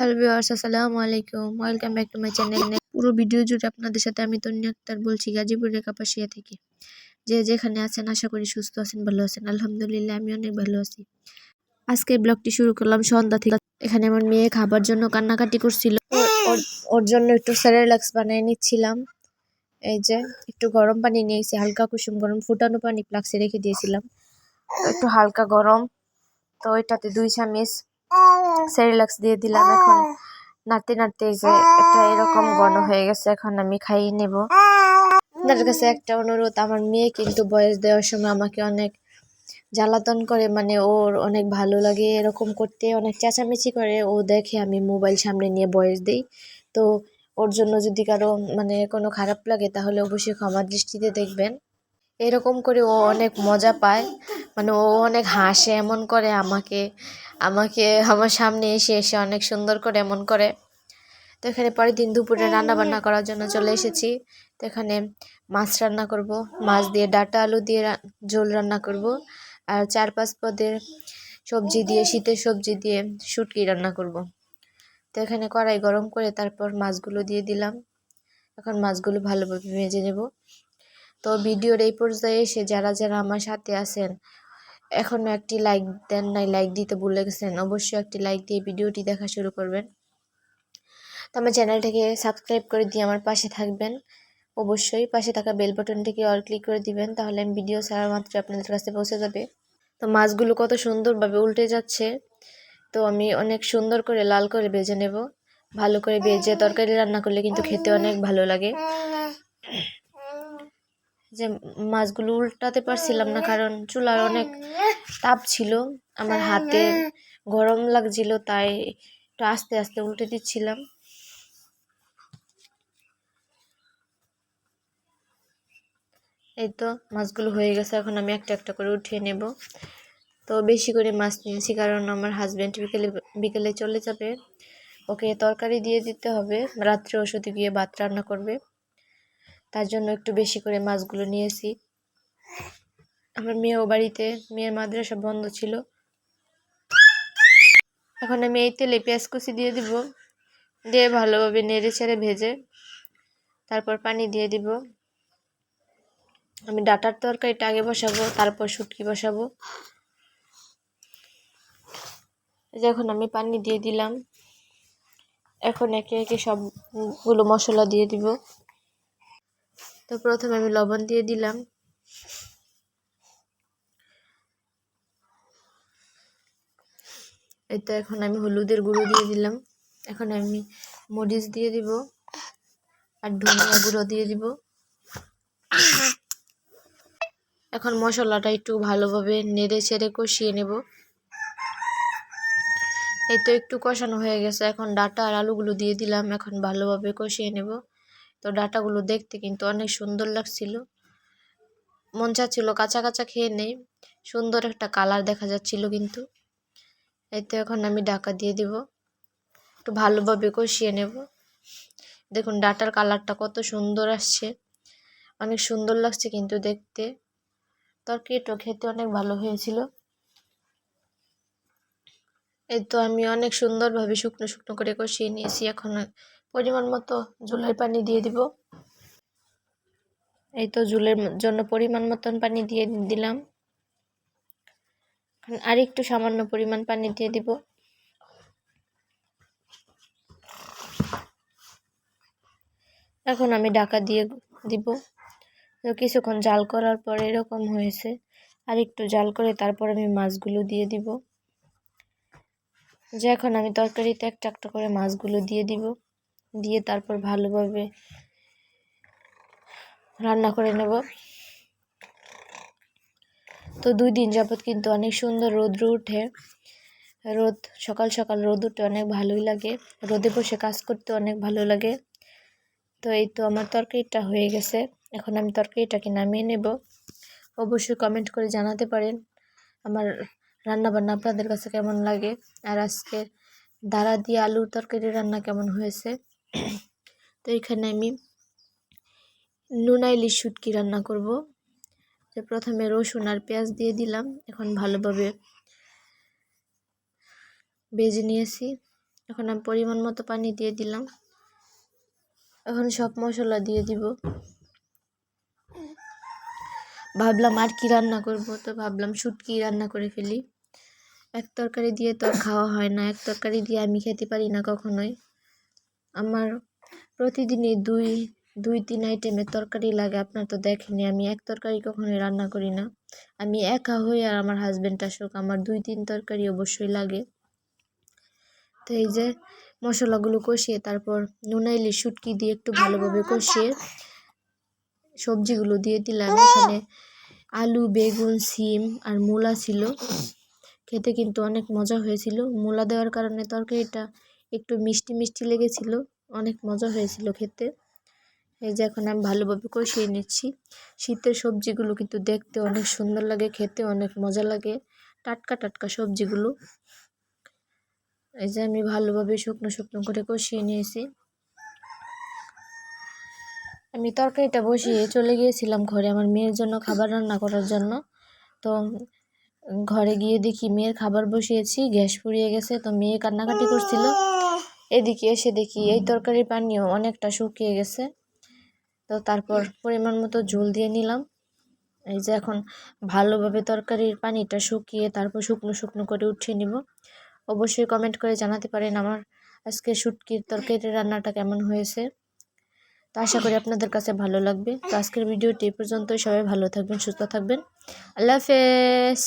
Hello viewers, আসসালামু আলাইকুম। Welcome back to my channel পুরো ভিডিও জুড়ে আপনাদের সাথে আমি তন্নি আক্তার বলছি, গাজীপুরের কাপাসিয়া থেকে। যে যেখানে আছেন, আশা করি সুস্থ আছেন, ভালো আছেন। আলহামদুলিল্লাহ আমি অনেক ভালো আছি। আজকে ব্লগটি শুরু করলাম সন্ধ্যা থেকে। এখানে আমার মেয়ে খাবার জন্য কান্নাকাটি করছিল। ওর- জন্য একটু স্যারেলাক্স বানিয়ে নিচ্ছিলাম। এই যে, একটু গরম পানি নিয়েছি, হালকা কুসুম গরম, ফুটানো পানি ফ্লাক্সে রেখে দিয়েছিলাম। একটু হালকা গরম। তো ওইটাতে দুই চামিচ সেরিলাক্স দিয়ে দিলাম এখন। নাড়তে নাড়তে যে এটা এরকম ঘন হয়ে গেছে, এখন আমি খাইয়ে নেব। আপনাদের কাছে একটা অনুরোধ, আমার মেয়ে কিন্তু বয়স দেওয়ার সময় আমাকে অনেক জ্বালাতন করে মানে ওর অনেক ভালো লাগে, এরকম করতে, অনেক চেঁচামেচি করে। ও দেখে আমি মোবাইল সামনে নিয়ে বয়স দিই। তো ওর জন্য যদি কারও মানে কোনো খারাপ লাগে, তাহলে অবশ্যই ক্ষমা দৃষ্টিতে দেখবেন। এরকম করে ও অনেক মজা পায়। মানে ও অনেক হাসে, এমন করে আমাকে আমাকে, আমার সামনে এসে এসে অনেক সুন্দর করে এমন করে। তো এখানে পরের দিন দুপুরে রান্না বান্না করার জন্য চলে এসেছি। তো এখানে মাছ রান্না করব, মাছ দিয়ে ডাটা আলু দিয়ে ঝোল রান্না করব, আর চার পাঁচ পদের সবজি দিয়ে, শীতের সবজি দিয়ে শুটকি রান্না করব। তো এখানে কড়াই গরম করে তারপর মাছগুলো দিয়ে দিলাম। এখন মাছগুলো ভালোভাবে ভেজে নেব। তো ভিডিওর এই পর্যায়ে এসে যারা যারা আমার সাথে আছেন এখনও একটি লাইক দেন নাই, লাইক দিতে ভুলে গেছেন, অবশ্যই একটি লাইক দিয়ে ভিডিওটি দেখা শুরু করবেন। তো আমার চ্যানেলটাকে সাবস্ক্রাইব করে দিয়ে আমার পাশে থাকবেন। অবশ্যই পাশে থাকা বেল বাটনটিকে অল ক্লিক করে দিবেন, তাহলে আমি ভিডিও ছাড়া মাত্র আপনাদের কাছে পৌঁছে যাবে। তো মাছগুলো কত সুন্দরভাবে উল্টে যাচ্ছে। তো আমি অনেক সুন্দর করে লাল করে ভেজে নেব। ভালো করে ভেজে তরকারি রান্না করলে কিন্তু খেতে অনেক ভালো লাগে। যে মাছগুলো উল্টাতে পারছিলাম না, কারণ চুলার অনেক তাপ ছিল। আমার হাতে গরম লাগছিল, তাই একটু আস্তে আস্তে উল্টে দিচ্ছিলাম। এই তো মাছগুলো হয়ে গেছে, এখন আমি একটা একটা করে উঠিয়ে নেব। তো বেশি করে মাছ নিয়েছি, কারণ আমার হাজব্যান্ড বিকেলে বিকেলে চলে যাবে। ওকে তরকারি দিয়ে দিতে হবে, রাত্রে ওষুধে গিয়ে ভাত রান্না করবে। তার জন্য একটু বেশি করে মাছগুলো নিয়েছি। আমার মেয়েও বাড়িতে, মেয়ের মাদ্রাসা বন্ধ ছিল। এখন আমি এই তেলে পেঁয়াজ কুচি দিয়ে দিব, দিয়ে ভালোভাবে নেড়ে ছেড়ে ভেজে তারপর পানি দিয়ে দিব। আমি ডাটার তরকারিটা আগে বসাবো, তারপর শুটকি বসাবো। এই যে এখন আমি পানি দিয়ে দিলাম। এখন একে একে সবগুলো মশলা দিয়ে দিব। তো প্রথমে আমি লবণ দিয়ে দিলাম। এই তো এখন আমি হলুদের গুঁড়ো দিয়ে দিলাম। এখন আমি মরিচ দিয়ে দিব আর ধনিয়া গুঁড়ো দিয়ে দিব। এখন মশলাটা একটু ভালোভাবে নেড়ে ছেড়ে কষিয়ে নেব। এই তো একটু কষানো হয়ে গেছে। এখন ডাটা আর আলুগুলো দিয়ে দিলাম। এখন ভালোভাবে কষিয়ে নেব। তো ডাটাগুলো দেখতে কিন্তু অনেক সুন্দর লাগছিল। মন চাচ্ছিল কাঁচা কাঁচা খেয়ে নেই, সুন্দর একটা কালার দেখা যাচ্ছিল কিন্তু। এই তো এখন আমি ডাকা দিয়ে দিব, একটু ভালোভাবে কষিয়ে নেব। দেখুন ডাটার কালারটা কত সুন্দর আসছে, অনেক সুন্দর লাগছে কিন্তু দেখতে। তরকারিটা খেতে অনেক ভালো হয়েছিল। এই তো আমি অনেক সুন্দরভাবে শুকনো শুকনো করে কষিয়ে নিয়েছি, এখন পরিমাণ মতো জলের পানি দিয়ে দিব। এই তো জুলের জন্য পরিমাণ মতন পানি দিয়ে দিলাম। আর একটু সামান্য পরিমাণ পানি দিয়ে দিব। এখন আমি ডাকা দিয়ে দিব। তো কিছুক্ষণ জাল করার পর এরকম হয়েছে। আর একটু জাল করে তারপর আমি মাছগুলো দিয়ে দিব। যে এখন আমি তরকারিতে একটা একটা করে মাছগুলো দিয়ে দিব। দিয়ে তারপর ভালোভাবে রান্না করে নেব। তো দুই দিন যাবৎ কিন্তু অনেক সুন্দর রৌদ্র উঠে। রোদ, সকাল সকাল রোদ উঠে অনেক ভালোই লাগে। রোদে বসে কাজ করতে অনেক ভালো লাগে। তো এই তো আমার তরকারিটা হয়ে গেছে। এখন আমি তরকারিটাকে নামিয়ে নেব। অবশ্যই কমেন্ট করে জানাতে পারেন আমার রান্না বান্না আপনাদের কাছে কেমন লাগে। আর আজকে দাঁড়া দিয়ে আলুর তরকারি রান্না কেমন হয়েছে? তো এখানে আমি নুনাইলি শুটকি রান্না করব? যে প্রথমে রসুন আর পেঁয়াজ দিয়ে দিলাম। এখন ভালোভাবে ভেজে নিয়েছি। এখন আমি পরিমাণ মতো পানি দিয়ে দিলাম। এখন সব মশলা দিয়ে দিব। ভাবলাম আর কি রান্না করব? তো ভাবলাম শুটকি রান্না করে ফেলি। এক তরকারি দিয়ে তো খাওয়া হয় না। এক তরকারি দিয়ে আমি খেতে পারি না কখনোই। আমার প্রতিদিনই দুই দুই, তিন আইটেমের তরকারি লাগে, আপনার তো দেখেনি আমি এক তরকারি কখনোই রান্না করি না। আমি একা হই আর আমার হাজব্যান্ড আসুক, আমার দুই, তিন তরকারি অবশ্যই লাগে। তো এই যে মশলাগুলো কষিয়ে, তারপর নুনাইলি শুটকি দিয়ে একটু ভালোভাবে কষিয়ে সবজিগুলো দিয়ে দিলাম। এখানে আলু, বেগুন, সিম আর মূলা ছিল। খেতে কিন্তু অনেক মজা হয়েছিল। মূলা দেওয়ার কারণে তরকারিটা একটু মিষ্টি মিষ্টি লেগেছিল। অনেক মজা হয়েছিল খেতে। এই যে এখন আমি ভালোভাবে কষিয়ে নিচ্ছি। শীতের সবজিগুলো কিন্তু দেখতে অনেক সুন্দর লাগে, খেতে অনেক মজা লাগে। টাটকা টাটকা সবজিগুলো। এই যে আমি ভালোভাবে শুকনো শুকনো করে কষিয়ে নিয়েছি। আমি তরকারিটা বসিয়ে চলে গিয়েছিলাম ঘরে আমার মেয়ের জন্য খাবার রান্না করার জন্য। তো ঘরে গিয়ে দেখি মেয়ের খাবার বসিয়েছি, গ্যাস পুড়িয়ে গেছে, তো মেয়ে কান্নাকাটি করছিল। এদিকে এসে দেখি এই তরকারির পানিও অনেকটা শুকিয়ে গেছে। তো তারপর পরিমাণ মতো ঝোল দিয়ে নিলাম। এই যে এখন ভালোভাবে তরকারির পানিটা শুকিয়ে তারপর শুকনো শুকনো করে উঠিয়ে নিব। অবশ্যই কমেন্ট করে জানাতে পারেন আমার আজকে শুটকির তরকারি রান্নাটা কেমন হয়েছে। তো আশা করি আপনাদের কাছে ভালো লাগবে। তো আজকের ভিডিওটি পর্যন্তই। সবাই ভালো থাকবেন, সুস্থ থাকবেন। আল্লাহ হাফেজ।